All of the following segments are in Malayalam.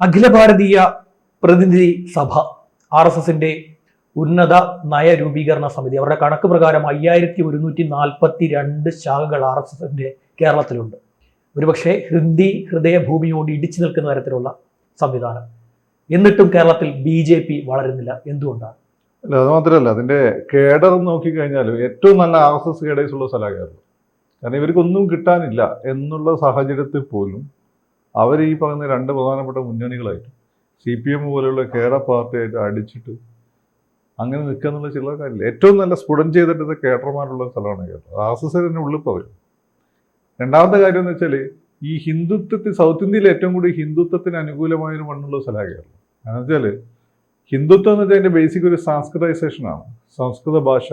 അഖില ഭാരതീയ പ്രതിനിധി സഭ ആർ എസ് എസിന്റെ ഉന്നത നയരൂപീകരണ സമിതി. അവരുടെ കണക്ക് പ്രകാരം അയ്യായിരത്തി ഒരുന്നൂറ്റി നാൽപ്പത്തി രണ്ട് ശാഖകൾ ആർ എസ് എസിന്റെ കേരളത്തിലുണ്ട്. ഒരുപക്ഷെ ഹിന്ദി ഹൃദയഭൂമിയോട് ഇടിച്ചു നിൽക്കുന്ന തരത്തിലുള്ള സംവിധാനം. എന്നിട്ടും കേരളത്തിൽ ബി ജെ പി വളരുന്നില്ല. എന്തുകൊണ്ടാണ്? അല്ല അത് മാത്രമല്ല അതിന്റെ കേഡർ നോക്കിക്കഴിഞ്ഞാൽ ഏറ്റവും നല്ല ആർ എസ് എസ് കേഡേഴ്സ് ഉള്ള സ്ഥലമാണ് കേരളം കാരണം ഇവർക്കൊന്നും കിട്ടാനില്ല എന്നുള്ള സാഹചര്യത്തിൽ പോലും അവർ ഈ പറയുന്ന രണ്ട് പ്രധാനപ്പെട്ട മുന്നണികളായിട്ട് സി പി എം പോലെയുള്ള കേരള പാർട്ടിയായിട്ട് അടിച്ചിട്ട് അങ്ങനെ നിൽക്കുക എന്നുള്ള ചില കാര്യമില്ല. ഏറ്റവും നല്ല സ്ഫുടം ചെയ്തിട്ട് കേട്ടർമാരുള്ള സ്ഥലമാണ് കേട്ടോ എസ് എസിന്റെ ഉള്ളിൽ പറയും. രണ്ടാമത്തെ കാര്യം എന്ന് വെച്ചാൽ ഈ ഹിന്ദുത്വത്തിൽ സൗത്ത് ഇന്ത്യയിൽ ഏറ്റവും കൂടി ഹിന്ദുത്വത്തിന് അനുകൂലമായൊരു മണ്ണുള്ള സ്ഥലമാണ് കേരളം. എന്ന് വെച്ചാൽ ഹിന്ദുത്വം എന്ന് വെച്ചാൽ അതിന്റെ ബേസിക് ഒരു സംസ്കൃതൈസേഷനാണ് സംസ്കൃത ഭാഷ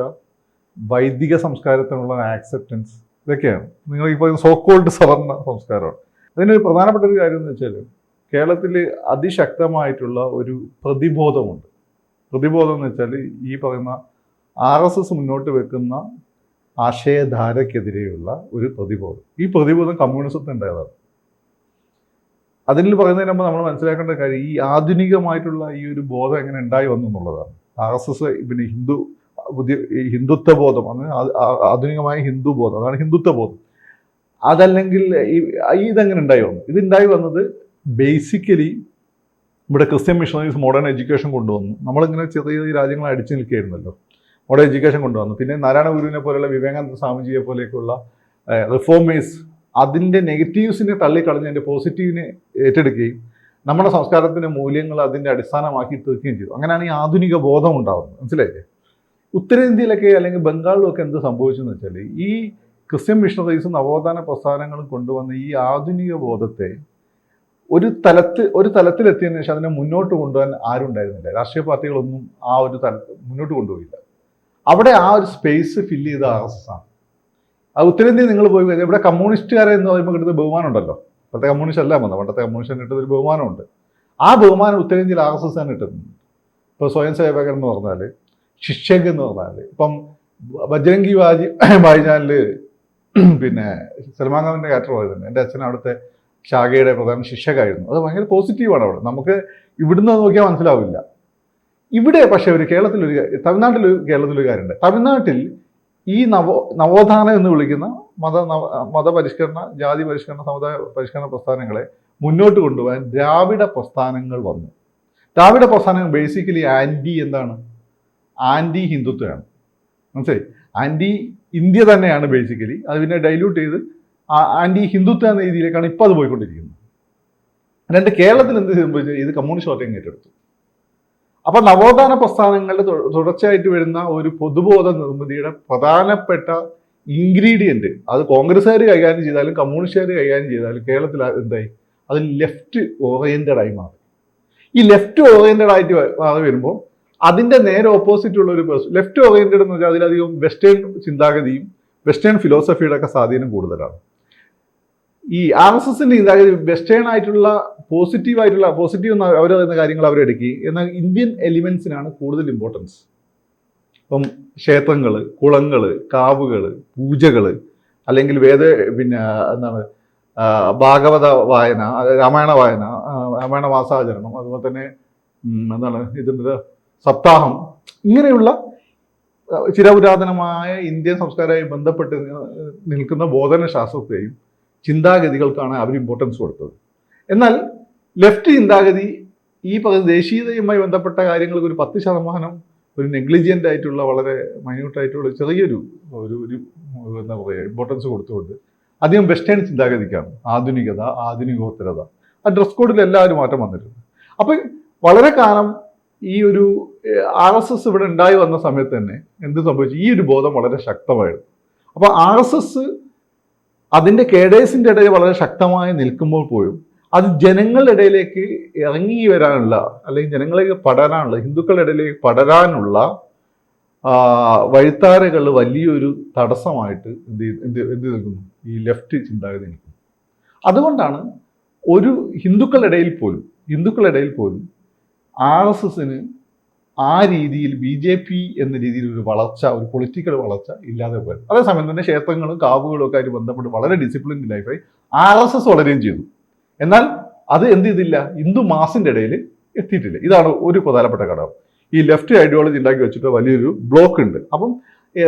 വൈദിക സംസ്കാരത്തിനുള്ള ആക്സെപ്റ്റൻസ് ഇതൊക്കെയാണ്. നിങ്ങൾ ഈ പറയുന്ന സോക്കോൾഡ് സവർണ സംസ്കാരമാണ്. അതിനൊരു പ്രധാനപ്പെട്ട ഒരു കാര്യം എന്ന് വെച്ചാൽ കേരളത്തിൽ അതിശക്തമായിട്ടുള്ള ഒരു പ്രതിബോധമുണ്ട്. പ്രതിബോധം എന്ന് വെച്ചാൽ ഈ പറയുന്ന ആർ എസ് എസ് മുന്നോട്ട് വെക്കുന്ന ആശയധാരക്കെതിരെയുള്ള ഒരു പ്രതിബോധം. ഈ പ്രതിബോധം കമ്മ്യൂണിസത്തിന്റേതാണ് അതിൽ പറയുന്നതിന് മുമ്പ് നമ്മൾ മനസ്സിലാക്കേണ്ട കാര്യം ഈ ആധുനികമായിട്ടുള്ള ഈ ഒരു ബോധം എങ്ങനെ ഉണ്ടായി വന്നു എന്നുള്ളതാണ്. ആർ എസ് എസ് പിന്നെ ഹിന്ദു ഹിന്ദുത്വ ബോധം അങ്ങനെ ആധുനികമായ ഹിന്ദു ബോധം അതാണ് ഹിന്ദുത്വ ബോധം അതല്ലെങ്കിൽ ഈ ഇതെങ്ങനെ ഉണ്ടായി വന്നു? ഇതുണ്ടായി വന്നത് ബേസിക്കലി ഇവിടെ ക്രിസ്ത്യൻ മിഷണറീസ് മോഡേൺ എഡ്യൂക്കേഷൻ കൊണ്ടുവന്നു. നമ്മളിങ്ങനെ ചെറിയ ചെറിയ രാജ്യങ്ങൾ അടിച്ചു നിൽക്കുകയായിരുന്നല്ലോ. മോഡേൺ എഡ്യൂക്കേഷൻ കൊണ്ടുവന്നു. പിന്നെ നാരായണ ഗുരുവിനെ പോലെയുള്ള വിവേകാനന്ദ സ്വാമിജിയെ പോലെയൊക്കെയുള്ള റിഫോമേഴ്സ് അതിന്റെ നെഗറ്റീവ്സിനെ തള്ളിക്കളഞ്ഞ് അതിന്റെ പോസിറ്റീവിനെ ഏറ്റെടുക്കുകയും നമ്മുടെ സംസ്കാരത്തിന്റെ മൂല്യങ്ങൾ അതിന്റെ അടിസ്ഥാനമാക്കി തീർക്കുകയും ചെയ്തു. അങ്ങനെയാണ് ഈ ആധുനിക ബോധം ഉണ്ടാകുന്നത് മനസ്സിലായില്ലേ? ഉത്തരേന്ത്യയിലൊക്കെ അല്ലെങ്കിൽ ബംഗാളിലൊക്കെ എന്ത് സംഭവിച്ചെന്ന് വെച്ചാൽ ഈ ക്രിസ്ത്യൻ മിഷണറീസും നവോത്ഥാന പ്രസ്ഥാനങ്ങളും കൊണ്ടുവന്ന ഈ ആധുനിക ബോധത്തെ ഒരു തലത്ത് ഒരു തലത്തിലെത്തിയതിനു ശേഷം അതിനെ മുന്നോട്ട് കൊണ്ടുപോകാൻ ആരും ഉണ്ടായിരുന്നില്ല. രാഷ്ട്രീയ പാർട്ടികളൊന്നും ആ ഒരു തലത്ത് മുന്നോട്ട് കൊണ്ടുപോയില്ല. അവിടെ ആ ഒരു സ്പേസ് ഫില്ല് ചെയ്ത ആർ എസ് എസ് ആണ്. അത് ഉത്തരേന്ത്യയിൽ നിങ്ങൾ പോയി കഴിഞ്ഞാൽ ഇവിടെ കമ്മ്യൂണിസ്റ്റുകാരെ എന്ന് പറയുമ്പോൾ കിട്ടുന്ന ബഹുമാനം ഉണ്ടല്ലോ ഇപ്പോഴത്തെ കമ്മ്യൂണിസ്റ്റ് അല്ല വന്നത് പണ്ടത്തെ കമ്മ്യൂണിസ്റ്റ് കിട്ടുന്ന ഒരു ബഹുമാനമുണ്ട്. ആ ബഹുമാനം ഉത്തരേന്ത്യയിൽ ആർ എസ് എസ് ആണ് കിട്ടുന്നത്. ഇപ്പോൾ സ്വയം സേവകൻ എന്ന് പറഞ്ഞാൽ ശിക്ഷകൻ എന്ന് പറഞ്ഞാൽ ഇപ്പം ബജ്രംഗി വാജി വായിച്ചാൽ പിന്നെ സൽമാൻ ഖാന്റെ ക്യാരക്ടർ പോയതുണ്ട് എന്റെ അച്ഛൻ അവിടുത്തെ ശാഖയുടെ പ്രധാന ശിക്ഷകായിരുന്നു. അത് ഭയങ്കര പോസിറ്റീവാണ് അവിടെ. നമുക്ക് ഇവിടുന്ന് നോക്കിയാൽ മനസ്സിലാവില്ല. ഇവിടെ പക്ഷേ ഒരു കേരളത്തിലൊരു തമിഴ്നാട്ടിലൊരു കേരളത്തിലൊരു കാര്യമുണ്ട്. തമിഴ്നാട്ടിൽ ഈ നവോ നവോത്ഥാനം എന്ന് വിളിക്കുന്ന മത നവ മതപരിഷ്കരണ ജാതി പരിഷ്കരണ സമുദായ പരിഷ്കരണ പ്രസ്ഥാനങ്ങളെ മുന്നോട്ട് കൊണ്ടുപോകാൻ ദ്രാവിഡ പ്രസ്ഥാനങ്ങൾ വന്നു. ദ്രാവിഡ പ്രസ്ഥാനങ്ങൾ ബേസിക്കലി ആന്റി എന്താണ്? ആന്റി ഹിന്ദുത്വമാണ്. മനസ്സിലായി? ആന്റി ഇന്ത്യ തന്നെയാണ് ബേസിക്കലി അത് പിന്നെ ഡൈല്യൂട്ട് ചെയ്ത് ആന്റി ഹിന്ദുത്വ എന്ന രീതിയിലേക്കാണ് ഇപ്പോൾ അത് പോയിക്കൊണ്ടിരിക്കുന്നത്. രണ്ട് കേരളത്തിൽ എന്ത് സംഭവിച്ചത് ഇത് കമ്മ്യൂണിസ്റ്റ് പാർട്ടി ഏറ്റെടുത്തു. അപ്പൊ നവോത്ഥാന പ്രസ്ഥാനങ്ങളുടെ തുടർച്ചയായിട്ട് വരുന്ന ഒരു പൊതുബോധ നിർമ്മിതിയുടെ പ്രധാനപ്പെട്ട ഇൻഗ്രീഡിയന്റ് അത് കോൺഗ്രസ്സുകാർ കൈകാര്യം ചെയ്താലും കമ്മ്യൂണിസ്റ്റുകാർ കൈകാര്യം ചെയ്താലും കേരളത്തിൽ എന്തായി? അത് ലെഫ്റ്റ് ഓറിയന്റഡ് ആയി മാറി. ഈ ലെഫ്റ്റ് ഓറിയന്റഡ് ആയിട്ട് മാറി വരുമ്പോൾ അതിന്റെ നേരെ ഓപ്പോസിറ്റ് ഉള്ള ഒരു പേഴ്സൺ ലെഫ്റ്റ് ഓറിയന്റഡ് എന്ന് വെച്ചാൽ അതിലധികം വെസ്റ്റേൺ ചിന്താഗതിയും വെസ്റ്റേൺ ഫിലോസഫിയുടെ ഒക്കെ സ്വാധീനം കൂടുതലാണ്. ഈ ആർ എസ് എസിന്റെ ചിന്താഗതി വെസ്റ്റേൺ ആയിട്ടുള്ള പോസിറ്റീവ് ആയിട്ടുള്ള പോസിറ്റീവ് എന്ന് അവർ പറയുന്ന കാര്യങ്ങൾ അവരെടുക്കുകയും എന്നാൽ ഇന്ത്യൻ എലിമെന്റ്സിനാണ് കൂടുതൽ ഇമ്പോർട്ടൻസ് ഇപ്പം ക്ഷേത്രങ്ങൾ കുളങ്ങൾ കാവുകൾ പൂജകൾ അല്ലെങ്കിൽ വേദ പിന്നെ എന്താണ് ഭാഗവത വായന രാമായണ വായന രാമായണ മാസാചരണം അതുപോലെ തന്നെ എന്താണ് ഇതിന്റെ സപ്താഹം. ഇങ്ങനെയുള്ള ചിരപുരാതനമായ ഇന്ത്യൻ സംസ്കാരവുമായി ബന്ധപ്പെട്ട് നിൽക്കുന്ന ബോധന ബോധനശാസ്ത്രത്തെയും ചിന്താഗതികൾക്കാണ് അവർ ഇമ്പോർട്ടൻസ് കൊടുത്തത്. എന്നാൽ ലെഫ്റ്റ് ചിന്താഗതി ഈ ദേശീയതയുമായി ബന്ധപ്പെട്ട കാര്യങ്ങൾക്ക് ഒരു പത്ത് ശതമാനം ഒരു നെഗ്ലിജിയന്റ് ആയിട്ടുള്ള വളരെ മൈന്യൂട്ടായിട്ടുള്ള ചെറിയൊരു ഒരു ഒരു എന്താ പറയുക ഇമ്പോർട്ടൻസ് കൊടുത്തുകൊണ്ട് അധികം വെസ്റ്റേൺ ചിന്താഗതിക്കാണ്. ആധുനികത ആധുനികോത്തരത. ആ ഡ്രസ് കോഡിൽ എല്ലാവരും മാറ്റം വന്നിട്ടുണ്ട്. അപ്പം വളരെ കാലം ഈ ഒരു ആർ എസ് എസ് ഇവിടെ ഉണ്ടായി വന്ന സമയത്ത് തന്നെ എന്ത് സംഭവിച്ചു? ഈ ഒരു ബോധം വളരെ ശക്തമായിരുന്നു. അപ്പോൾ ആർ എസ് എസ് അതിന്റെ കേഡേഴ്സിന്റെ ഇടയിൽ വളരെ ശക്തമായി നിൽക്കുമ്പോൾ പോലും അത് ജനങ്ങളുടെ ഇടയിലേക്ക് ഇറങ്ങി വരാനുള്ള അല്ലെങ്കിൽ ജനങ്ങളിലേക്ക് പടരാനുള്ള ഹിന്ദുക്കളുടെ ഇടയിലേക്ക് പടരാനുള്ള വഴിത്താരകൾ വലിയൊരു തടസ്സമായിട്ട് എന്ത് എന്ത് എന്ത് നിൽക്കുന്നു? ഈ ലെഫ്റ്റ് ചിന്താഗതി നിൽക്കുന്നു. അതുകൊണ്ടാണ് ഒരു ഹിന്ദുക്കളുടെ ഇടയിൽ പോലും ഹിന്ദുക്കളുടെ ഇടയിൽ പോലും ആർ എസ് എസിന് ആ രീതിയിൽ ബി ജെ പി എന്ന രീതിയിൽ ഒരു വളർച്ച ഒരു പൊളിറ്റിക്കൽ വളർച്ച ഇല്ലാതെ പോയത്. അതേസമയം തന്നെ ക്ഷേത്രങ്ങളും കാവുകളും ഒക്കെ ആയിട്ട് ബന്ധപ്പെട്ട് വളരെ ഡിസിപ്ലിൻഡ് ലൈഫായി ആർ എസ് എസ് വളരുകയും ചെയ്തു. എന്നാൽ അത് എന്ത് ചെയ്തില്ല? ഹിന്ദു മാസിന്റെ ഇടയിൽ എത്തിയിട്ടില്ല. ഇതാണ് ഒരു പ്രധാനപ്പെട്ട ഘടകം. ഈ ലെഫ്റ്റ് ഐഡിയോളജി ഉണ്ടാക്കി വെച്ചിട്ട് വലിയൊരു ബ്ലോക്ക് ഉണ്ട്. അപ്പം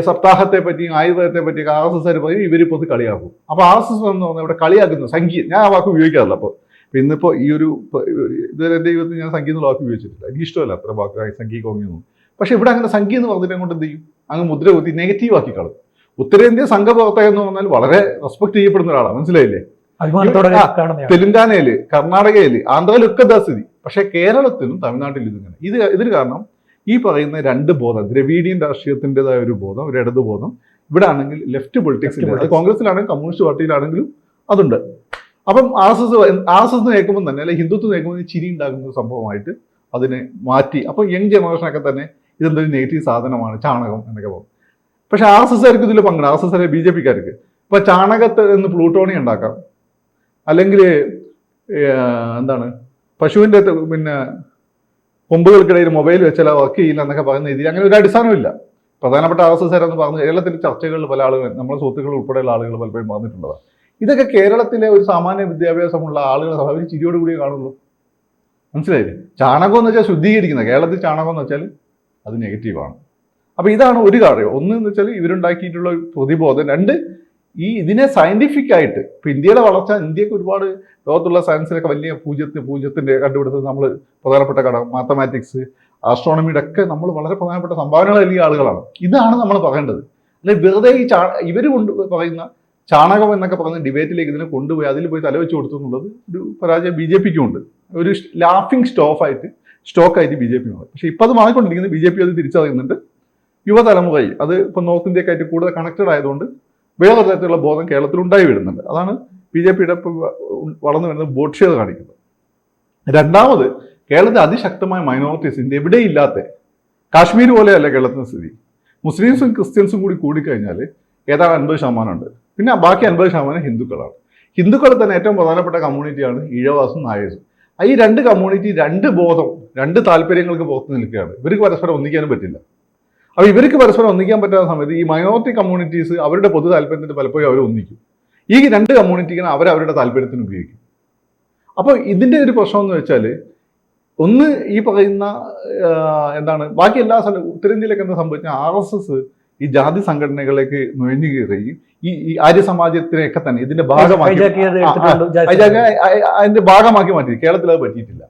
സപ്താഹത്തെ പറ്റിയും ആയുർവേദത്തെ പറ്റിയും ആർ എസ് എസ് പറയും ഇവരിപ്പോൾ കളിയാക്കും. അപ്പോൾ ആർ എസ് എസ് എന്ന് പറഞ്ഞാൽ ഇവിടെ കളിയാക്കുന്ന സംഗീതം ഞാൻ ആ വാക്ക് ഉപയോഗിക്കാറില്ല അപ്പോൾ. ഇന്നിപ്പോൾ ഈ ഒരു ഇതുവരെ എന്റെ ജീവിതത്തിൽ ഞാൻ സംഗീത വാക്ക് ഉപയോഗിച്ചിട്ടില്ല. എനിക്ക് ഇഷ്ടമല്ല അത്ര വാക്ക് സംഗീത കോങ്ങിയൊന്നും പക്ഷെ ഇവിടെ അങ്ങനെ സംഗീതം എന്ന് പറഞ്ഞിട്ട് കൊണ്ട് എന്ത് ചെയ്യും? അങ്ങ് മുദ്ര കുത്തി നെഗറ്റീവ് ആക്കി കളയും. ഉത്തരേന്ത്യ സംഘപ്രവർത്തകൻ എന്ന് പറഞ്ഞാൽ വളരെ റെസ്പെക്ട് ചെയ്യപ്പെടുന്ന ഒരാളാണ് മനസ്സിലായില്ലേ? തെലുങ്കാനയിൽ കർണാടകയിൽ ആന്ധ്രയിലൊക്കെ ഇതാ സ്ഥിതി. പക്ഷെ കേരളത്തിലും തമിഴ്നാട്ടിലും ഇതിങ്ങനെ. ഇത് ഇതിന് കാരണം ഈ പറയുന്ന രണ്ട് ബോധം ദ്രവീഡിയൻ രാഷ്ട്രീയത്തിന്റെതായ ഒരു ബോധം ഒരു ഇടതുബോധം. ഇവിടെ ആണെങ്കിൽ ലെഫ്റ്റ് പൊളിറ്റിക്സിൽ politics. കോൺഗ്രസിലാണെങ്കിലും കമ്മ്യൂണിസ്റ്റ് പാർട്ടിയിലാണെങ്കിലും അതുണ്ട്. അപ്പം R S S R S S കേൾക്കുമ്പോൾ തന്നെ അല്ലെങ്കിൽ ഹിന്ദുത്വം കേൾക്കുമ്പോൾ ചിരി ഉണ്ടാകുന്ന ഒരു സംഭവമായിട്ട് അതിനെ മാറ്റി. അപ്പോൾ യങ് ജനറേഷനൊക്കെ തന്നെ ഇതെന്തൊരു നെഗറ്റീവ് സാധനമാണ് ചാണകം എന്നൊക്കെ പോകും പക്ഷെ ആർ എസ് എസ്കാർക്ക് ഇതിൽ പങ്കുണ്ട് R S S B J പിക്കാർക്ക് ഇപ്പൊ ചാണകത്ത് നിന്ന് പ്ലൂട്ടോണി ഉണ്ടാക്കാം. അല്ലെങ്കിൽ എന്താണ് പശുവിന്റെ പിന്നെ കൊമ്പുകൾക്കിടയിൽ മൊബൈൽ വെച്ചാൽ വർക്ക് ചെയ്യില്ല എന്നൊക്കെ പറയുന്ന രീതിയിൽ അങ്ങനെ ഒരു അടിസ്ഥാനമില്ല പ്രധാനപ്പെട്ട ആർ എസ് എസ് എന്ന് പറഞ്ഞു കേരളത്തിൽ ചർച്ചകളിൽ പല ആളുകൾ നമ്മുടെ സുഹൃത്തുക്കൾ ഉൾപ്പെടെയുള്ള ആളുകൾ പലപ്പോഴും പറഞ്ഞിട്ടുള്ളതാണ്. ഇതൊക്കെ കേരളത്തിലെ ഒരു സാമാന്യ വിദ്യാഭ്യാസമുള്ള ആളുകൾ അവർ ചിരിയോട് കൂടിയേ കാണുള്ളൂ. മനസ്സിലായില്ലേ? ചാണകം എന്ന് വെച്ചാൽ ശുദ്ധീകരിക്കുന്ന കേരളത്തിൽ ചാണകം എന്ന് വെച്ചാൽ അത് നെഗറ്റീവാണ് അപ്പോൾ ഇതാണ് ഒരു കാര്യം. ഒന്ന് എന്ന് വെച്ചാൽ ഇവരുണ്ടാക്കിയിട്ടുള്ള പ്രതിബോധം. രണ്ട് ഈ ഇതിനെ സയന്റിഫിക് ആയിട്ട് ഇപ്പൊ ഇന്ത്യയുടെ വളർച്ച ഇന്ത്യയ്ക്ക് ഒരുപാട് ലോകത്തുള്ള സയൻസിലൊക്കെ വലിയ പൂജ്യത്തിന് പൂജ്യത്തിന്റെ കണ്ടുപിടുത്തത് നമ്മൾ പ്രധാനപ്പെട്ട ഘടകം മാത്തമാറ്റിക്സ് ആസ്ട്രോണമിയുടെ ഒക്കെ നമ്മൾ വളരെ പ്രധാനപ്പെട്ട സംഭാവനകൾ നൽകിയ ആളുകളാണ്. ഇതാണ് നമ്മൾ പറയേണ്ടത്. അല്ലെ വെറുതെ ഈ ചാ ഇവർ കൊണ്ട് പറയുന്ന ചാണകം എന്നൊക്കെ പറഞ്ഞ ഡിബേറ്റിലേക്ക് ഇതിനെ കൊണ്ടുപോയി അതിൽ പോയി തലവെച്ച് കൊടുത്തു എന്നുള്ളത് ഒരു പരാജയം ബി ജെ പിക്കും ഉണ്ട് ഒരു ലാഫിംഗ് സ്റ്റോഫായിട്ട് സ്റ്റോക്കായിട്ട് ബി ജെ പി മാറി പക്ഷേ ഇപ്പം അത് മാറിക്കൊണ്ടിരിക്കുന്നത് ബി ജെ പി അത് തിരിച്ചറിയുന്നുണ്ട്. യുവതലമുറയിൽ അത് ഇപ്പം നോർത്ത് ഇന്ത്യക്കായിട്ട് കൂടുതൽ കണക്റ്റഡ് ആയതുകൊണ്ട് വേറൊരു തരത്തിലുള്ള ബോധം കേരളത്തിൽ ഉണ്ടായി വരുന്നുണ്ട്. അതാണ് ബി ജെ പിയുടെ വളർന്നു വരുന്ന ബോട്ട്ഷ്യത കാണിക്കുന്നത്. രണ്ടാമത് കേരളത്തിൽ അതിശക്തമായ ഇന്ത്യ എവിടെയില്ലാത്ത കാശ്മീർ പോലെയല്ല കേരളത്തിന്റെ സ്ഥിതി. മുസ്ലിംസും ക്രിസ്ത്യൻസും കൂടി കൂടിക്കഴിഞ്ഞാൽ ഏതാണ്ട് അൻപത് ശതമാനമുണ്ട്. പിന്നെ ബാക്കി അൻപത് ശതമാനം ഹിന്ദുക്കളാണ്. ഹിന്ദുക്കളിൽ തന്നെ ഏറ്റവും പ്രധാനപ്പെട്ട കമ്മ്യൂണിറ്റിയാണ് ഈഴവാസും നായസും ഈ രണ്ട് കമ്മ്യൂണിറ്റി രണ്ട് ബോധം രണ്ട് താല്പര്യങ്ങൾക്ക് പുറത്ത് നിൽക്കുകയാണ്. ഇവർക്ക് പരസ്പരം ഒന്നിക്കാനും പറ്റില്ല. അപ്പോൾ ഇവർക്ക് പരസ്പരം ഒന്നിക്കാൻ പറ്റാത്ത സമയത്ത് ഈ മൈനോറിറ്റി കമ്മ്യൂണിറ്റീസ് അവരുടെ പൊതു താല്പര്യത്തിന് പലപ്പോഴും അവർ ഒന്നിക്കും. ഈ രണ്ട് കമ്മ്യൂണിറ്റിക്കാണ് അവർ അവരുടെ താല്പര്യത്തിന് ഉപയോഗിക്കും. അപ്പോൾ ഇതിന്റെ ഒരു പ്രശ്നം എന്ന് വെച്ചാൽ ഒന്ന് ഈ പറയുന്ന എന്താണ് ബാക്കി എല്ലാ സ്ഥലവും ഉത്തരേന്ത്യയിലൊക്കെ എന്താ സംഭവിച്ചാൽ ആർ എസ് എസ് ഈ ജാതി സംഘടനകളിലേക്ക് നുഴഞ്ഞു കയറുകയും ഈ ഈ ആര്യ സമാജത്തിനെയൊക്കെ തന്നെ ഇതിന്റെ ഭാഗമാക്കി അതിന്റെ ഭാഗമാക്കി മാറ്റി കേരളത്തിൽ അത് പറ്റിയിട്ടില്ല.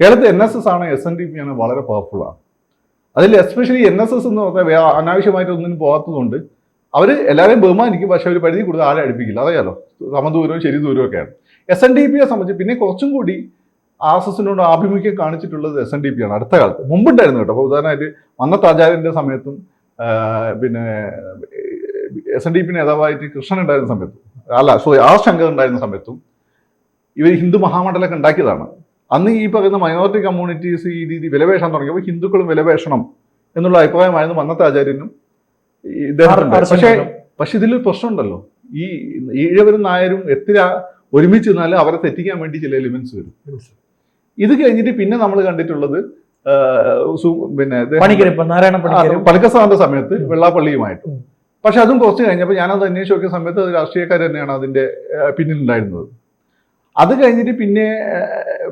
കേരളത്തിൽ എൻ എസ് എസ് ആണ് എസ് എൻ ഡി പി ആണ് വളരെ പവർഫുൾ ആണ്. അതിൽ എസ്പെഷ്യലി എൻ എസ് എസ് എന്ന് പറഞ്ഞാൽ അനാവശ്യമായിട്ട് ഒന്നിനും പോകാത്തതുകൊണ്ട് അവർ എല്ലാവരെയും ബഹുമാനിക്കും പക്ഷെ ഒരു പരിധി കൂടുതൽ ആരെ അടുപ്പിക്കില്ല. അതറിയാലോ? സമദൂരവും ശരി ദൂരവും ഒക്കെയാണ് എസ് എൻ ഡി പിയെ സംബന്ധിച്ച് പിന്നെ കുറച്ചും കൂടി ആർ എസ് എസിനോട് ആഭിമുഖ്യം കാണിച്ചിട്ടുള്ളത് എസ് എൻ ഡി പി ആണ്. അടുത്ത കാലത്ത്. മുമ്പുണ്ടായിരുന്നു കേട്ടോ. അപ്പോൾ ഉദാഹരണമായിട്ട് മന്നത്ത് ആചാര്യന്റെ സമയത്തും പിന്നെ എസ് എൻ ഡി പി നേതാവായിട്ട് കൃഷ്ണൻ ഉണ്ടായിരുന്ന സമയത്തും അല്ല സോറി ആർ ശങ്കർ ഉണ്ടായിരുന്ന സമയത്തും ഇവർ ഹിന്ദു മഹാമണ്ഡലമൊക്കെ ഉണ്ടാക്കിയതാണ്. അന്ന് ഈ പറയുന്ന മൈനോറിറ്റി കമ്മ്യൂണിറ്റീസ് ഈ രീതി വിലപേശാൻ തുടങ്ങിയപ്പോൾ ഹിന്ദുക്കളും വിലവേഷണം എന്നുള്ള അഭിപ്രായമായിരുന്നു അന്നത്തെ ആചാര്യനും ഇദ്ദേഹം പക്ഷേ പക്ഷെ ഇതിലൊരു പ്രശ്നമുണ്ടല്ലോ. ഈ ഈഴവരും നായരും എത്ര ഒരുമിച്ച് നിന്നാൽ അവരെ തെറ്റിക്കാൻ വേണ്ടി ചില എലിമെന്റ്സ് വരും. ഇത് കഴിഞ്ഞിട്ട് പിന്നെ നമ്മൾ കണ്ടിട്ടുള്ളത് പിന്നെ പണിക്കസാറിന്റെ സമയത്ത് വെള്ളാപ്പള്ളിയുമായിട്ട്. പക്ഷെ അതും കുറച്ച് കഴിഞ്ഞപ്പോൾ ഞാനത് അന്വേഷിച്ച് നോക്കിയ സമയത്ത് അത് രാഷ്ട്രീയക്കാർ തന്നെയാണ് അതിന്റെ പിന്നിൽ ഉണ്ടായിരുന്നത് അത് കഴിഞ്ഞിട്ട് പിന്നെ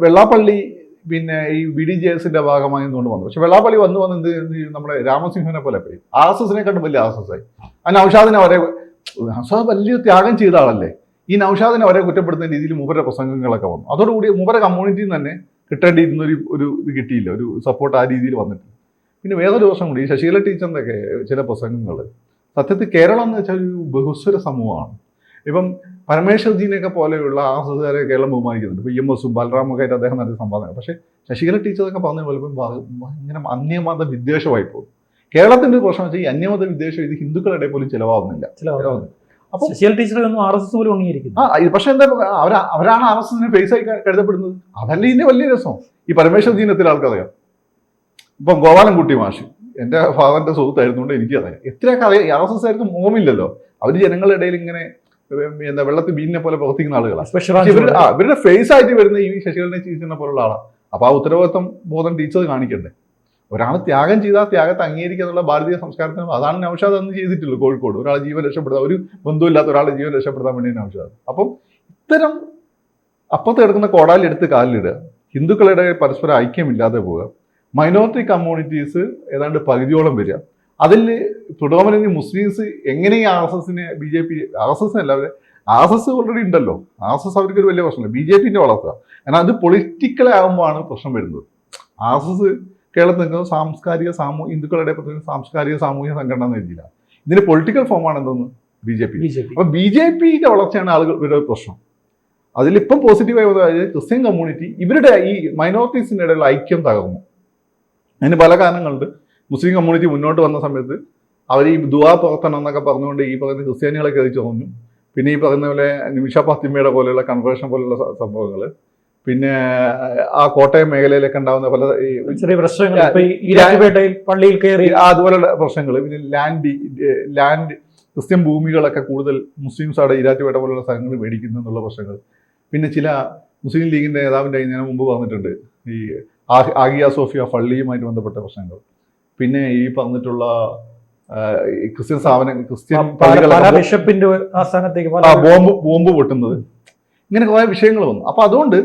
വെള്ളാപ്പള്ളി പിന്നെ ഈ ബി ഡി ജെ എസിന്റെ ഭാഗമായി നിന്നുകൊണ്ട് വന്നു. പക്ഷെ വെള്ളാപ്പള്ളി വന്നു വന്ന് എന്ത് നമ്മുടെ രാമസിംഹനെ പോലെ പോയി ആർ എസ് എസിനെ കണ്ട് വലിയ ആർ എസ് എസ് ആയി. ആ നൌഷാദിനെ അവരെ നൌഷാദ് വലിയ ത്യാഗം ചെയ്ത ആളല്ലേ? ഈ നൌഷാദിനെ അവരെ കുറ്റപ്പെടുത്തുന്ന രീതിയിൽ മൂപ്പരുടെ പ്രസംഗങ്ങളൊക്കെ വന്നു. അതോടുകൂടി മൂപ്പര കമ്മ്യൂണിറ്റിയിൽ തന്നെ കിട്ടേണ്ടിയിരുന്ന ഒരു ഒരു ഇത് കിട്ടിയില്ല ഒരു സപ്പോർട്ട് ആ രീതിയിൽ വന്നിട്ടില്ല പിന്നെ വേറൊരു ദിവസം കൂടി ഈ ശശീല ടീച്ചറിന്റെ ഒക്കെ ചില പ്രസംഗങ്ങൾ സത്യത്തിൽ കേരളം എന്ന് വെച്ചാൽ ഒരു ബഹുസ്വര സമൂഹമാണ്. ഇപ്പം പരമേശ്വർജീനെയൊക്കെ പോലെയുള്ള ആ സുധാരെ കേരളം ബഹുമാനിക്കുന്നുണ്ട്. ഇപ്പോൾ ഇ എം എസും ബലറാമൊക്കെ ആയിട്ട് അദ്ദേഹം നടത്തിയ സംഭാവന പക്ഷേ ശശീല ടീച്ചറൊക്കെ പറഞ്ഞ പോലെ ഭയങ്കര അന്യമത വിദ്വേഷമായി പോകും കേരളത്തിന്റെ ഒരു പ്രശ്നം വെച്ചാൽ ഈ അന്യമത വിദ്വേഷം ഇത് ഹിന്ദുക്കളുടെ പോലും ചിലവാകുന്നില്ല. ചിലവാകുന്നില്ല. അപ്പൊ- ശശികല ടീച്ചർ ഒന്നും ആർ എസ് എസ് പോലും ആ പക്ഷെ എന്താ അവർ അവരാണ് ആർ എസ് എസിന് ഫേസ് ആയി കരുതപ്പെടുന്നത്. അതല്ല ഇതിന്റെ വലിയ രസം. ഈ പരമേശ്വർ ദീനത്തിൽ ആൾക്കറിയാം. ഇപ്പം ഗോപാലൻകുട്ടി മാഷ് എന്റെ ഫാദറിന്റെ സുഹൃത്തായിരുന്നുകൊണ്ട് എനിക്കറിയാം. എത്രയൊക്കെ അറിയാം. ആർ എസ് എസ് ആർക്ക് മോമില്ലല്ലോ. അവർ ജനങ്ങളുടെ ഇടയിൽ ഇങ്ങനെ എന്താ വെള്ളത്തിൽ മീനിനെ പോലെ പ്രവർത്തിക്കുന്ന ആളുകളാണ് സ്പെഷ്യൽ ഇവരുടെ ആ ഇവരുടെ ഫേസ് ആയിട്ട് വരുന്ന ഈ ശശികലനെ ടീച്ചറിനെ പോലുള്ള ആളാണ് അപ്പൊ ആ ഉത്തരവാദിത്വം ബോധം ടീച്ചർ കാണിക്കണ്ടേ? ഒരാൾ ത്യാഗം ചെയ്താൽ ത്യാഗത്തെ അംഗീകരിക്കുക എന്നുള്ള ഭാരതീയ സംസ്കാരത്തിന് അതാണ് നൗഷാദ് അന്ന് ചെയ്തിട്ടുള്ളൂ കോഴിക്കോട്. ഒരാൾ ജീവൻ രക്ഷപ്പെടുത്താൻ ഒരു ബന്ധുവില്ലാത്ത ഒരാളെ ജീവൻ രക്ഷപ്പെടുത്താൻ വേണ്ടി നൗഷാദ്. അപ്പം ഇത്തരം അപ്പുറത്ത് കിടക്കുന്ന കോടാലി എടുത്ത് കാലിലിടുക ഹിന്ദുക്കളുടെ പരസ്പരം ഐക്യമില്ലാതെ പോവുക മൈനോറിറ്റി കമ്മ്യൂണിറ്റീസ് ഏതാണ്ട് പകുതിയോളം വരിക അതിൽ പ്രഡോമിനന്റ് മുസ്ലിംസ് എങ്ങനെ ഈ ആർ എസ് എസിനെ B J P R S S അല്ല അവർ ആർ എസ് എസ് ഓൾറെഡി ഉണ്ടല്ലോ. ആർ എസ് എസ് അവർക്ക് ഒരു വലിയ പ്രശ്നമില്ല. ബി ജെ പിന്റെ വളർത്തുക കാരണം അത് പൊളിറ്റിക്കലാകുമ്പോഴാണ് പ്രശ്നം വരുന്നത്. ആർ എസ് എസ് കേരളത്തിൽ നിൽക്കുന്ന സാംസ്കാരിക സാമൂ ഹിന്ദുക്കളുടെ പ്രത്യേക സാംസ്കാരിക സാമൂഹിക സംഘടന എന്ന എഴുതിയില്ല. ഇതിന്റെ പൊളിറ്റിക്കൽ ഫോമാണ് എന്തെന്ന്? B J P. അപ്പൊ ബി ജെ പിയുടെ വളർച്ചയാണ് ആളുകളുടെ പ്രശ്നം. അതിലിപ്പം പോസിറ്റീവായി അതായത് ക്രിസ്ത്യൻ കമ്മ്യൂണിറ്റി ഇവരുടെ ഈ മൈനോറിറ്റീസിന്റെ ഇടയിലുള്ള ഐക്യം തകർന്നു. അതിന് പല കാരണങ്ങളുണ്ട്. മുസ്ലിം കമ്മ്യൂണിറ്റി മുന്നോട്ട് വന്ന സമയത്ത് അവർ ഈ ദുവാ പ്രവർത്തനം എന്നൊക്കെ പറഞ്ഞുകൊണ്ട് ഈ പറയുന്ന ക്രിസ്ത്യാനികളെ കയറി തോന്നുന്നു പിന്നെ ഈ പറയുന്ന പോലെ നിമിഷ ഫാത്തിമയുടെ പോലെയുള്ള കൺവേർഷൻ പോലെയുള്ള സംഭവങ്ങൾ പിന്നെ ആ കോട്ടയം മേഖലയിലൊക്കെ ഉണ്ടാവുന്ന പല ഈ ചെറിയ പ്രശ്നങ്ങൾ. പള്ളിയിൽ കയറി അതുപോലെയുള്ള പ്രശ്നങ്ങൾ. പിന്നെ ലാൻഡ് ലാൻഡ് ക്രിസ്ത്യൻ ഭൂമികളൊക്കെ കൂടുതൽ മുസ്ലിംസ് അവിടെ ഇരാറ്റുപേട്ട പോലുള്ള സ്ഥലങ്ങൾ മേടിക്കുന്നു എന്നുള്ള പ്രശ്നങ്ങൾ. പിന്നെ ചില മുസ്ലിം ലീഗിന്റെ നേതാവിന്റെ കയ്യിൽ ഞാൻ മുമ്പ് പറഞ്ഞിട്ടുണ്ട്. ഈ ആഗിയ സോഫിയ പള്ളിയുമായിട്ട് ബന്ധപ്പെട്ട പ്രശ്നങ്ങൾ. പിന്നെ ഈ പറഞ്ഞിട്ടുള്ള ക്രിസ്ത്യൻ സ്ഥാപനം ക്രിസ്ത്യൻ ബിഷപ്പിന്റെ ആസ്ഥാനത്തേക്ക് ബോംബ് ബോംബ് പൊട്ടുന്നത്. ഇങ്ങനെ കുറേ വിഷയങ്ങൾ വന്നു. അപ്പൊ അതുകൊണ്ട്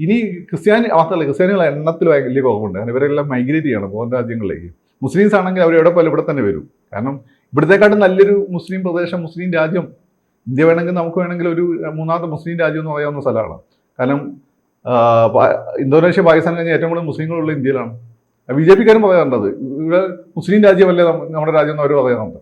ഇനി ക്രിസ്ത്യാനി മാത്രമല്ല ക്രിസ്ത്യാനികളെ എണ്ണത്തിൽ വലിയ കുറവുണ്ട് കാരണം ഇവരെല്ലാം മൈഗ്രേറ്റ് ചെയ്യണം പോകുന്ന രാജ്യങ്ങളിലേക്ക്. മുസ്ലിംസ് ആണെങ്കിൽ അവർ എവിടെ പോലും ഇവിടെ തന്നെ വരും. കാരണം ഇവിടത്തെക്കാട്ടും നല്ലൊരു മുസ്ലിം പ്രദേശം മുസ്ലിം രാജ്യം. ഇന്ത്യ വേണമെങ്കിൽ നമുക്ക് വേണമെങ്കിൽ ഒരു മൂന്നാമത്തെ മുസ്ലിം രാജ്യം എന്ന് പറയാവുന്ന സ്ഥലമാണ്. കാരണം ഇന്തോനേഷ്യ പാകിസ്ഥാൻ കഴിഞ്ഞ ഏറ്റവും കൂടുതൽ മുസ്ലിങ്ങളുള്ള ഇന്ത്യയിലാണ്. ബി ജെ പിക്കാരും പറയാറുണ്ടത്. ഇവിടെ മുസ്ലിം രാജ്യമല്ലേ നമ്മ- നമ്മുടെ രാജ്യം എന്ന് അവർ പറയാറുണ്ട്.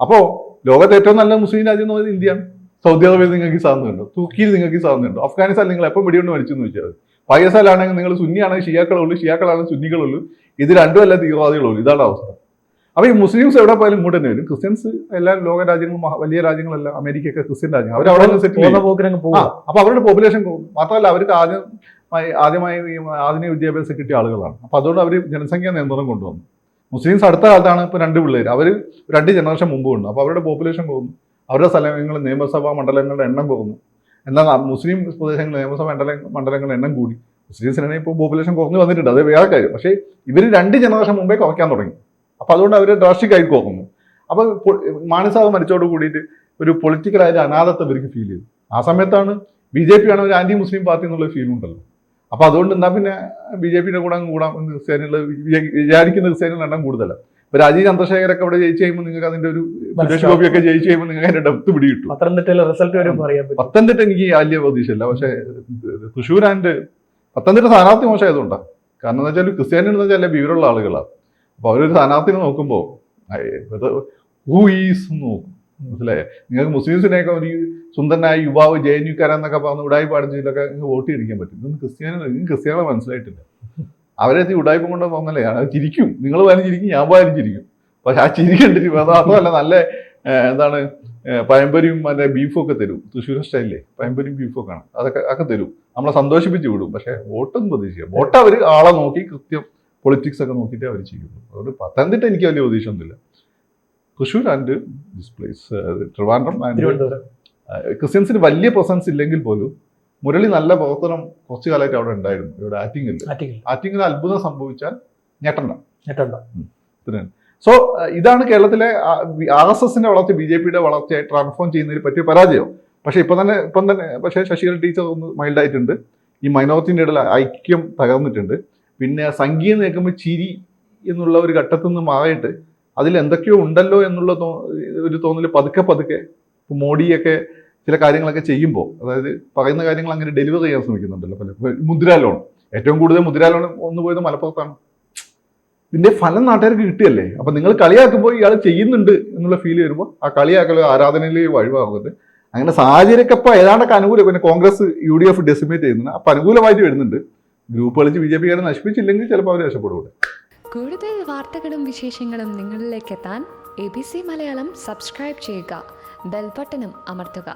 അപ്പോൾ ലോകത്തെ ഏറ്റവും നല്ല മുസ്ലിം രാജ്യം എന്ന് പറയുന്നത് ഇന്ത്യയാണ്. സൗദി അറേബ്യയിൽ നിങ്ങൾക്ക് ഈ സാധനമുണ്ട് തുർക്കിയിൽ നിങ്ങൾക്ക് ഈ സാധനമുണ്ട് അഫ്ഗാനിസ്ഥാൻ നിങ്ങൾ എപ്പോൾ വെടികൊണ്ട് മരിച്ചു എന്ന് വെച്ചാൽ പാകിസ്ഥാനിലാണെങ്കിൽ നിങ്ങൾ സുന്നിയാണെങ്കിൽ ഷിയാക്കളുള്ളൂ ഷിയാക്കളാണെങ്കിൽ സുന്നികളുള്ളൂ. ഇത് രണ്ടും അല്ല തീവ്രവാദികളുള്ളൂ. ഇതാണ് അവസ്ഥ. അപ്പോൾ ഈ മുസ്ലിംസ് എവിടെ പോയാലും ഇങ്ങോട്ട് തന്നെ വരും. ക്രിസ്ത്യൻസ് എല്ലാ ലോക രാജ്യങ്ങളും വലിയ രാജ്യങ്ങളല്ല അമേരിക്കയൊക്കെ ക്രിസ്ത്യൻ രാജ്യം അവർ അവിടെ സെറ്റിൽ ചെയ്യും. പോകുന്ന പോക്കിനങ്ങ് ആ പോകും അപ്പൊ അവരുടെ പോപ്പുലേഷൻ കൂടും. മാത്രമല്ല അവർക്ക് ആദ്യം ആദ്യമായി ആധുനിക വിദ്യാഭ്യാസം കിട്ടിയ ആളുകളാണ്. അപ്പോൾ അതുകൊണ്ട് അവർ ജനസംഖ്യ നിയന്ത്രണം കൊണ്ടുവന്നു. മുസ്ലിംസ് അടുത്ത കാലത്താണ് ഇപ്പൊ രണ്ട് പിള്ളേർ അവർ രണ്ട് ജനറേഷൻ മുമ്പ് ഉണ്ട് അപ്പൊ അവരുടെ പോപ്പുലേഷൻ പോകുന്നു അവരുടെ സ്ഥലങ്ങൾ നിയമസഭാ മണ്ഡലങ്ങളുടെ എണ്ണം കുറഞ്ഞു. എന്നാൽ മുസ്ലിം പ്രദേശങ്ങൾ നിയമസഭാ മണ്ഡല മണ്ഡലങ്ങളുടെ എണ്ണം കൂടി. മുസ്ലിം സിനിമ ഇപ്പോൾ പോപ്പുലേഷൻ കുറഞ്ഞു വന്നിട്ടുണ്ട്. അത് വേറെ കാര്യം. പക്ഷേ ഇവർ രണ്ട് ജനറേഷൻ മുമ്പേ കുറയ്ക്കാൻ തുടങ്ങി. അപ്പോൾ അതുകൊണ്ട് അവർ ഡ്രാസ്റ്റിക് കുറഞ്ഞു. അപ്പോൾ മാനസാവ് മരിച്ചോട് കൂടിയിട്ട് ഒരു പൊളിറ്റിക്കലായൊരു അനാഥത്വം ഇവർക്ക് ഫീൽ ചെയ്തു. ആ സമയത്താണ് ബി ജെ പി ആണ് ഒരു ആന്റി മുസ്ലിം പാർട്ടി എന്നുള്ള ഫീൽ ഉണ്ടല്ലോ. അപ്പോൾ അതുകൊണ്ട് എന്നാൽ പിന്നെ ബി ജെ പിയുടെ കൂടെ അങ്ങ് കൂടാം എന്ന് ക്രിസ്ത്യാനികൾ വിചാരിക്കുന്ന ക്രിസ്ത്യാനികളുടെ എണ്ണം കൂടുതലാണ്. ഇപ്പൊ രാജീവ് ചന്ദ്രശേഖരൊക്കെ അവിടെ ജയിച്ചു കഴിയുമ്പോൾ നിങ്ങൾക്ക് അതിന്റെ ഒരു സുരേഷ് ഒക്കെ ഗോപിയൊക്കെ ജയിച്ചു കഴിയുമ്പോൾ നിങ്ങൾക്ക് അതിന്റെ ഡെപ്ത് പിടികിട്ടും. പത്തനംതിട്ടയിലെ റിസൾട്ട് വരുമ്പോൾ അറിയാൻ പറ്റും. പത്തനംതിട്ട എനിക്ക് വലിയ പ്രതീക്ഷയില്ല. പക്ഷേ തൃശ്ശൂർ ആൻഡ് പത്തനംതിട്ട സ്ഥാനാർത്ഥി മോശമായതുകൊണ്ടാണ് കാരണം എന്ന് വെച്ചാൽ ക്രിസ്ത്യാനി എന്ന് വെച്ചാൽ വിവരമുള്ള ആളുകളാണ്. അപ്പോൾ അവരൊരു സ്ഥാനാർത്ഥിനെ നോക്കുമ്പോൾ ഹൂ ഈസ് നോക്കും. മനസ്സിലായേ? നിങ്ങൾക്ക് മുസ്ലിംസിനെയൊക്കെ ഒരു സുന്ദരനായ യുവാവ് ജെ എൻ യുക്കാരെന്നൊക്കെ പറഞ്ഞ് ഉടായി പാടുന്നതിലൊക്കെ നിങ്ങൾക്ക് വോട്ട് ചെയ്തിരിക്കാൻ പറ്റും. ഇതൊന്നും ക്രിസ്ത്യാനി നിങ്ങൾക്ക് ക്രിസ്ത്യാനികളെ മനസ്സിലായിട്ടില്ല. അവരെ ഉടായ്പ കൊണ്ട് തോന്നലേ അത് ചിരിക്കും. നിങ്ങൾ പോയാലും ചിരിക്കും ഞാൻ പോയാലും ചിരിക്കും. പക്ഷെ ആ ചിരിക്കേണ്ടി അത് മാത്രമല്ല നല്ല എന്താണ് പഴമ്പരിയും പഴംപൊരിയും മറ്റേ ബീഫും ഒക്കെ തരും. തൃശ്ശൂർ സ്റ്റൈലിലെ പഴമ്പരിയും ബീഫും ഒക്കെ ആണ് അതൊക്കെ ഒക്കെ തരും. നമ്മളെ സന്തോഷിപ്പിച്ച് വിടും. പക്ഷെ വോട്ടൊന്നും പ്രതീക്ഷിക്കുക. വോട്ട് അവർ ആളെ നോക്കി കൃത്യം പൊളിറ്റിക്സ് ഒക്കെ നോക്കിയിട്ട് അവർ ചെയ്യുള്ളൂ അതുകൊണ്ട് പത്തനംതിട്ട എനിക്ക് വലിയ പ്രതീക്ഷയൊന്നുമില്ല Thrissur and this place Trivandrum and ക്രിസ്ത്യൻസിന് വലിയ പ്രസൻസ് ഇല്ലെങ്കിൽ പോലും മുരളി നല്ല പ്രവർത്തനം കുറച്ചു കാലമായിട്ട് അവിടെ ഉണ്ടായിരുന്നു. ഇവിടെ ആറ്റിങ്ങിൽ. ആറ്റിങ്ങൽ അത്ഭുതം സംഭവിച്ചാൽ ഞെട്ടണ്ട. ഞെട്ടണ്ട. സോ ഇതാണ് കേരളത്തിലെ ആർ എസ് എസിന്റെ വളർച്ച ബി ജെ പിയുടെ വളർച്ചയായി ട്രാൻസ്ഫോം ചെയ്യുന്നതിൽ പറ്റിയ പരാജയം. പക്ഷേ ഇപ്പം തന്നെ ഇപ്പം തന്നെ പക്ഷേ ശശികല ടീച്ചർ ഒന്ന് മൈൽഡ് ആയിട്ടുണ്ട് ഈ മൈനോറിറ്റിന്റെ ഇടയിൽ ഐക്യം തകർന്നിട്ടുണ്ട്. പിന്നെ സംഗീതം കേൾക്കുമ്പോൾ ചിരി എന്നുള്ള ഒരു ഘട്ടത്തിൽ നിന്ന് മാറിയിട്ട് അതിൽ എന്തൊക്കെയോ ഉണ്ടല്ലോ എന്നുള്ള ഒരു തോന്നൽ പതുക്കെ പതുക്കെ മോഡിയൊക്കെ ചില കാര്യങ്ങളൊക്കെ ചെയ്യുമ്പോൾ അതായത് പറയുന്ന കാര്യങ്ങൾ അങ്ങനെ ഡെലിവർ ചെയ്യാൻ ശ്രമിക്കുന്നുണ്ടല്ലോ പല മുദ്ര ലോൺ ഏറ്റവും കൂടുതൽ മുദ്രാ ലോൺ ഒന്ന് പോയത് മലപ്പുറത്താണ്. ഇതിന്റെ ഫലം നാട്ടുകാർക്ക് കിട്ടിയല്ലേ? അപ്പൊ നിങ്ങൾ കളിയാക്കുമ്പോൾ ഇയാൾ ചെയ്യുന്നുണ്ട് എന്നുള്ള ഫീൽ വരുമ്പോൾ ആ കളിയാക്കൽ ആരാധനയിലേ വഴിവാകുന്നത് അങ്ങനെ സാഹചര്യമൊക്കെ ഇപ്പൊ ഏതാണ്ടൊക്കെ അനുകൂലം. പിന്നെ Congress U D F decimate ചെയ്യുന്നുണ്ട്. അപ്പൊ അനുകൂലമായിട്ട് വരുന്നുണ്ട്. ഗ്രൂപ്പ് കളിച്ച് ബി ജെ പിക്കാരെ നശിപ്പിച്ചില്ലെങ്കിൽ ചിലപ്പോൾ അവർ രക്ഷപ്പെടുകൂടെ കൂടുതൽ വാർത്തകളും വിശേഷങ്ങളും നിങ്ങളിലേക്ക് എത്താൻ A B C Malayalam subscribe ചെയ്യുക. ബെൽബട്ടനും അമർത്തുക.